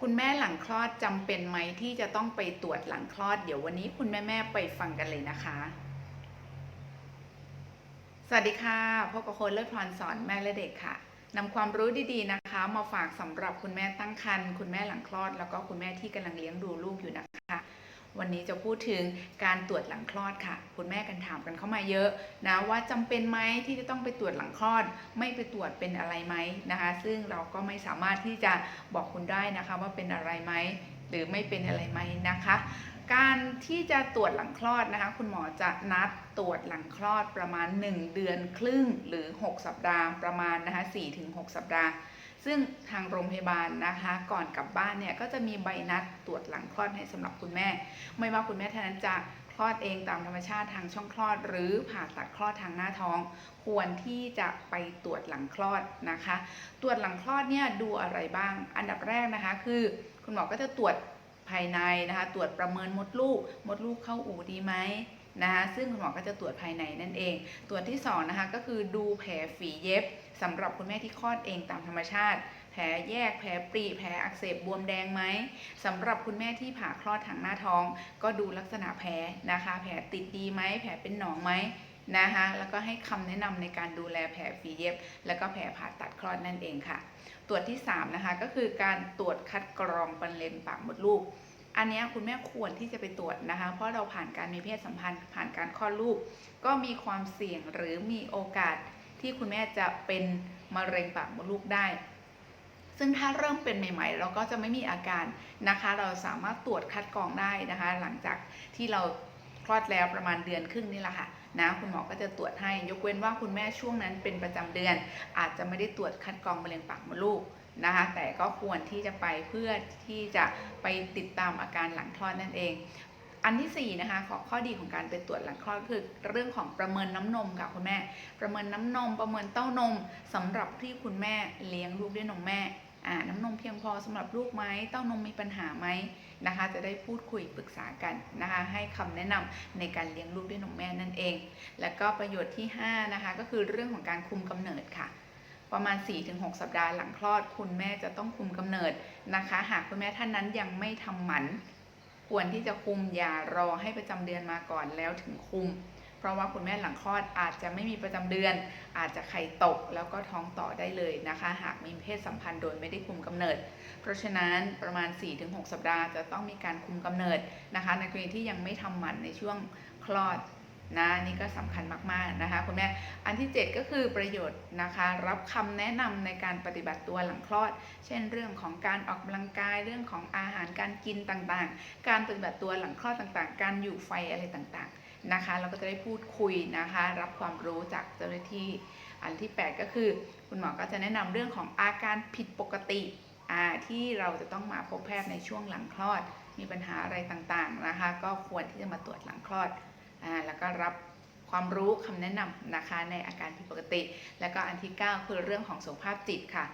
คุณแม่หลังคลอดจำเป็นไหมที่จะต้องไปตรวจหลังคลอด เดี๋ยววันนี้คุณแม่แม่ๆไปฟังกันเลยนะคะ สวัสดีค่ะพบกับโคนเลิศพรสอนแม่และเด็กค่ะนำความรู้ดีๆนะคะ มาฝากสำหรับคุณแม่ตั้งครรภ์คุณแม่หลังคลอด แล้วก็คุณแม่ที่กำลังเลี้ยงดูลูกอยู่นะคะ วันนี้จะพูดถึงการตรวจหลังคลอดค่ะ คุณแม่กันถามกันเข้ามาเยอะนะว่าจำเป็นไหมที่จะต้องไปตรวจหลังคลอด ไม่ไปตรวจเป็นอะไรไหมนะคะ ซึ่งเราก็ไม่สามารถที่จะบอกคุณได้นะคะว่าเป็นอะไรไหมหรือไม่เป็นอะไรไหมนะคะ การที่จะตรวจหลังคลอดนะคะ คุณหมอจะนัดตรวจหลังคลอดประมาณ 1 เดือนครึ่งหรือ 6 สัปดาห์ประมาณนะคะ4-6 สัปดาห์ ซึ่งทางโรงพยาบาลนะคะ ก่อนกลับบ้านเนี่ยก็จะมีใบนัดตรวจหลังคลอดให้สำหรับคุณแม่ ไม่ว่าคุณแม่ท่านนั้นจะคลอดเองตามธรรมชาติทางช่องคลอด หรือผ่าตัดคลอดทางหน้าท้อง ควรที่จะไปตรวจหลังคลอดนะคะ ตรวจหลังคลอดเนี่ยดูอะไรบ้าง อันดับแรกนะคะ คือคุณหมอก็จะตรวจภายในนะคะ ตรวจประเมินมดลูก มดลูกเข้าอู่ดีไหม นะคะซึ่งคุณหมอก็จะตรวจภายในนั่นเอง ตรวจที่สองนะคะก็คือดูแผลฝีเย็บสำหรับคุณแม่ที่คลอดเองตามธรรมชาติ แผลแยกแผลปรีแผลอักเสบบวมแดงไหมสำหรับคุณแม่ที่ผ่าคลอดทางหน้าท้อง ก็ดูลักษณะแผลนะคะ แผลติดดีไหมแผลเป็นหนองไหมนะคะแล้วก็ให้คำแนะนำในการดูแลแผลฝีเย็บ แล้วก็แผลผ่าตัดคลอดนั่นเองค่ะ ตรวจที่3นะคะก็คือการตรวจคัดกรองปันเลนปากมดลูก อันนี้คุณแม่ควรที่จะไปตรวจนะคะ เพราะเราผ่านการมีเพศสัมพันธ์ ผ่านการคลอดลูก ก็มีความเสี่ยงหรือมีโอกาสที่คุณแม่จะเป็นมะเร็งปากมดลูกได้ ซึ่งถ้าเริ่มเป็นใหม่ ๆ เราก็จะไม่มีอาการนะคะ เราสามารถตรวจคัดกรองได้นะคะ หลังจากที่เราคลอดแล้วประมาณเดือนครึ่งนี่แหละค่ะนะคุณหมอก็จะตรวจให้ยกเว้นว่าคุณแม่ช่วงนั้นเป็นประจำเดือน อาจจะไม่ได้ตรวจคัดกรองมะเร็งปากมดลูก นะคะแต่ก็ควรที่จะไปเพื่อที่จะไปติดตามอาการหลังคลอดนั่นเอง อันที่สี่นะคะขอข้อดีของการไปตรวจหลังคลอดคือเรื่องของประเมินน้ำนมค่ะคุณแม่ ประเมินน้ำนม ประเมินเต้านมสำหรับที่คุณแม่เลี้ยงลูกด้วยนมแม่อ่าน้ำนมเพียงพอสำหรับลูกไหมเต้านมมีปัญหาไหมนะคะ จะได้พูดคุยปรึกษากันนะคะ ให้คำแนะนำในการเลี้ยงลูกด้วยนมแม่นั่นเอง แล้วก็ประโยชน์ที่ห้านะคะก็คือเรื่องของการคุมกำเนิดค่ะ ประมาณ 4-6 สัปดาห์หลังคลอด คุณแม่จะต้องคุมกำเนิดนะคะ หากคุณแม่ท่านนั้นยังไม่ทำหมัน ควรที่จะคุมอย่ารอให้ประจำเดือนมาก่อนแล้วถึงคุม เพราะว่าคุณแม่หลังคลอดอาจจะไม่มีประจำเดือน อาจจะไข่ตกแล้วก็ท้องต่อได้เลยนะคะ หากมีเพศสัมพันธ์โดยไม่ได้คุมกำเนิด เพราะฉะนั้นประมาณ 4-6 สัปดาห์จะต้องมีการคุมกำเนิดนะคะ ในกรณีที่ยังไม่ทำหมันในช่วงคลอด นะนี่ก็สำคัญมากๆนะคะคุณแม่อันที่ 7 ก็คือประโยชน์นะคะ รับคำแนะนำในการปฏิบัติตัวหลังคลอด เช่นเรื่องของการออกกำลังกายเรื่องของอาหารการกินต่างๆ การปฏิบัติตัวหลังคลอดต่างๆ การอยู่ไฟอะไรต่างๆนะคะ เราก็จะได้พูดคุยนะคะ รับความรู้จากเจ้าหน้าที่ อันที่ 8 ก็คือ คุณหมอก็จะแนะนำเรื่องของอาการผิดปกติที่เราจะต้องมาพบแพทย์ในช่วงหลังคลอด มีปัญหาอะไรต่างๆนะคะ ก็ควรที่จะมาตรวจหลังคลอด แล้วก็รับความรู้คำแนะนำนะคะในอาการผิดปกติ แล้วก็อันที่ 9 คือเรื่องของสุขภาพจิตค่ะ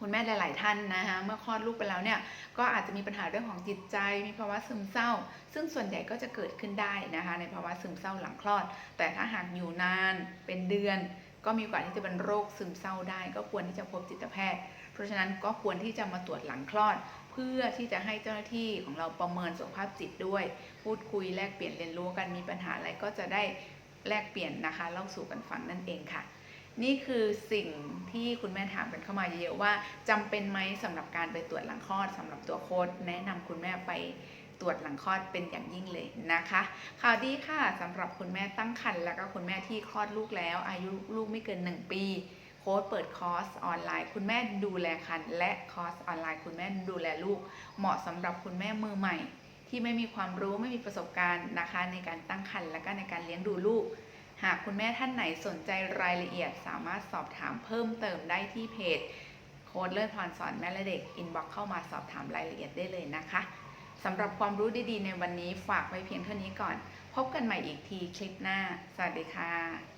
คุณแม่หลาย ๆ ท่านนะคะเมื่อคลอดลูกไปแล้วเนี่ยก็อาจจะมีปัญหาเรื่องของจิตใจ มีภาวะซึมเศร้า ซึ่งส่วนใหญ่ก็จะเกิดขึ้นได้นะคะในภาวะซึมเศร้าหลังคลอด แต่ถ้าหากอยู่นานเป็นเดือน ก็มีโอกาสที่จะเป็นโรคซึมเศร้าได้ ก็ควรที่จะพบจิตแพทย์ เพราะฉะนั้นก็ควรที่จะมาตรวจหลังคลอด เพื่อที่จะให้เจ้าหน้าที่ของเราประเมินสุขภาพจิตด้วย พูดคุยแลกเปลี่ยนเรียนรู้กันมีปัญหาอะไรก็จะได้แลกเปลี่ยนนะคะเล่าสู่กันฟังนั่นเองค่ะ นี่คือสิ่งที่คุณแม่ถามกันเข้ามาเยอะๆว่าจำเป็นไหมสำหรับการไปตรวจหลังคลอดสำหรับตัวโค้ดแนะนำคุณแม่ไปตรวจหลังคลอดเป็นอย่างยิ่งเลยนะคะข่าวดีค่ะสำหรับคุณแม่ตั้งครรภ์แล้วก็คุณแม่ที่คลอดลูกแล้ว อายุลูกไม่เกิน 1 ปี โค้ดเปิดคอร์สออนไลน์ คุณแม่ดูแลครรภ์และคอร์สออนไลน์ คุณแม่ดูแลลูก เหมาะสำหรับคุณแม่มือใหม่ ที่ไม่มีความรู้ไม่มีประสบการณ์นะคะ ในการตั้งครรภ์และก็ในการเลี้ยงดูลูก หากคุณแม่ท่านไหนสนใจรายละเอียด สามารถสอบถามเพิ่มเติมได้ที่เพจ โค้ดเลิศพรสอนแม่และเด็กอินบ็อกเข้ามาสอบถามรายละเอียดได้เลยนะคะสำหรับความรู้ดีๆในวันนี้ฝากไว้เพียงเท่านี้ก่อน พบกันใหม่อีกทีคลิปหน้า สวัสดีค่ะ